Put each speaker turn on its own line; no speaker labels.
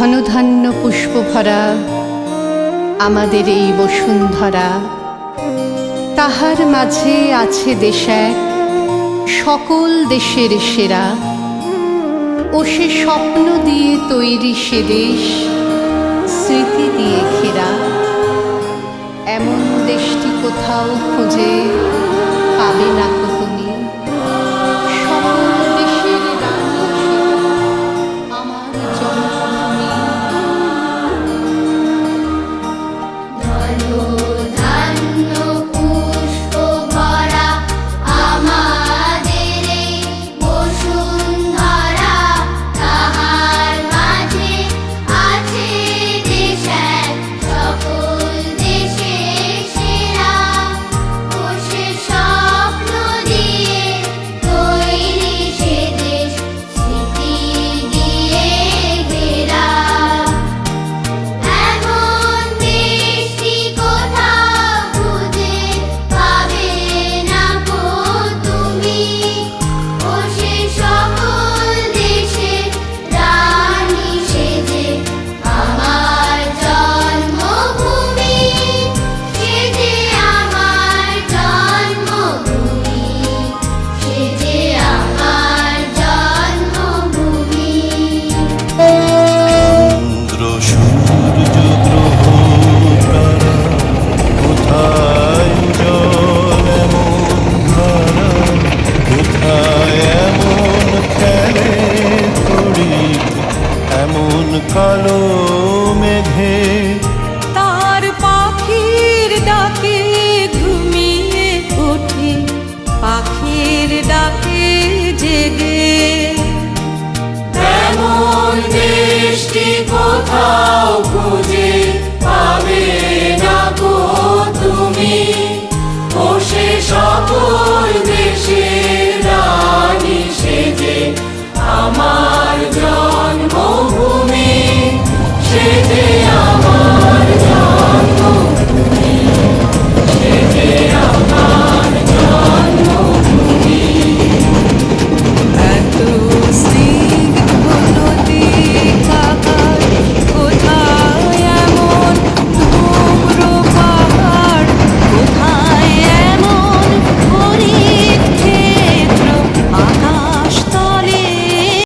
ঘনধান্য পুষ্পভরা আমাদের এই বসুন্ধরা। তাহার মাঝে আছে দেশ এক, সকল দেশের সেরা। ও সে স্বপ্ন দিয়ে তৈরি সে দেশ, স্মৃতি দিয়ে ঘেরা। এমন দেশটি কোথাও খুঁজে পাবে না
I know. কালো মেঘে
তার পাখির ডাকে ঘুমিয়ে ওঠে পাখির ডাকে জেগে।
এমন দেশটি কোথাও খুঁজে পাবে না গো তুমি। ও সে সকল দেশের রানী সেজে আমার